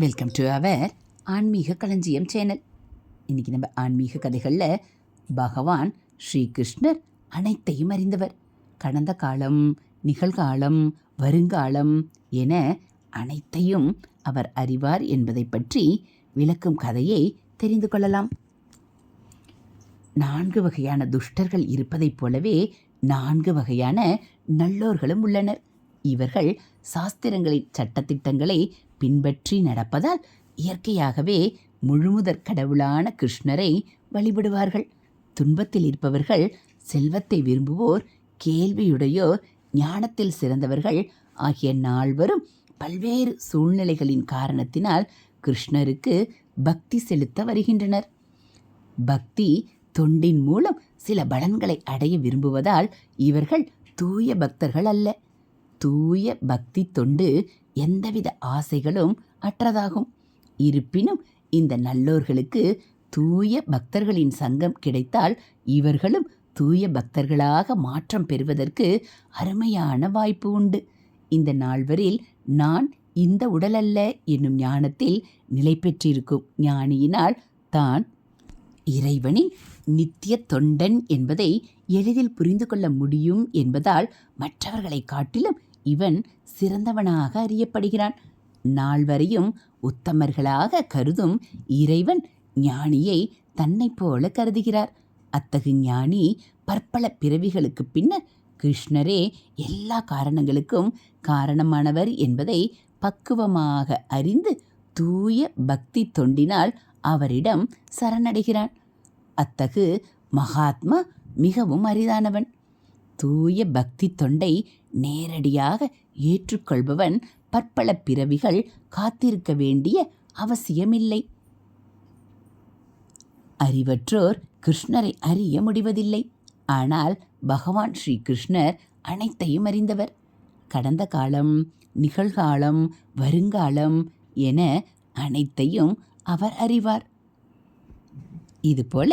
Welcome to our ஆன்மீக களஞ்சியம் channel. இன்றைக்கி நம்ம ஆன்மீக கதைகளில் பகவான் ஸ்ரீகிருஷ்ணர் அனைத்தையும் அறிந்தவர். கடந்த காலம் நிகழ்காலம் வருங்காலம் என அனைத்தையும் அவர் அறிவார் என்பதை பற்றி விளக்கும் கதையை தெரிந்து கொள்ளலாம். நான்கு வகையான துஷ்டர்கள் இருப்பதைப் போலவே நான்கு வகையான நல்லோர்களும் உள்ளனர். இவர்கள் சாஸ்திரங்களின் சட்டத்திட்டங்களை பின்பற்றி நடப்பதால் இயற்கையாகவே முழுமுதற் கடவுளான கிருஷ்ணரை வழிபடுவார்கள். துன்பத்தில் இருப்பவர்கள் செல்வத்தை விரும்புவோர் கேள்வியுடையோர் ஞானத்தில் சிறந்தவர்கள் ஆகிய நால்வரும் பல்வேறு சூழ்நிலைகளின் காரணத்தினால் கிருஷ்ணருக்கு பக்தி செலுத்த வருகின்றனர். பக்தி தொண்டின் மூலம் சில பலன்களை அடைய விரும்புவதால் இவர்கள் தூய பக்தர்கள் அல்ல. தூய பக்தி தொண்டு எந்தவித ஆசைகளும் அற்றதாகும். இருப்பினும் இந்த நல்லோர்களுக்கு தூய பக்தர்களின் சங்கம் கிடைத்தால் இவர்களும் தூய பக்தர்களாக மாற்றம் பெறுவதற்கு அருமையான வாய்ப்பு உண்டு. இந்த நால்வரில் நான் இந்த உடலல்ல என்னும் ஞானத்தில் நிலை பெற்றிருக்கும் ஞானியினால் தான் இறைவனின் நித்திய தொண்டன் என்பதை எளிதில் புரிந்து கொள்ள முடியும் என்பதால் மற்றவர்களை காட்டிலும் இவன் சிறந்தவனாக அறியப்படுகிறான். நால்வரையும் உத்தமர்களாக கருதும் இறைவன் ஞானியை தன்னைப் போல கருதுகிறார். அத்தகு ஞானி பற்பல பிறவிகளுக்கு பின்னர் கிருஷ்ணரே எல்லா காரணங்களுக்கும் காரணமானவர் என்பதை பக்குவமாக அறிந்து தூய பக்தி தொண்டினால் அவரிடம் சரணடைகிறான். அத்தகு மகாத்மா மிகவும் அரிதானவன். தூய பக்தி தொண்டை நேரடியாக ஏற்றுக்கொள்பவன் பற்பல பிறவிகள் காத்திருக்க வேண்டிய அவசியமில்லை. அறிவற்றோர் கிருஷ்ணரை அறிய முடிவதில்லை. ஆனால் பகவான் ஸ்ரீ கிருஷ்ணர் அனைத்தையும் அறிந்தவர். கடந்த காலம் நிகழ்காலம் வருங்காலம் என அனைத்தையும் அவர் அறிவார். இதுபோல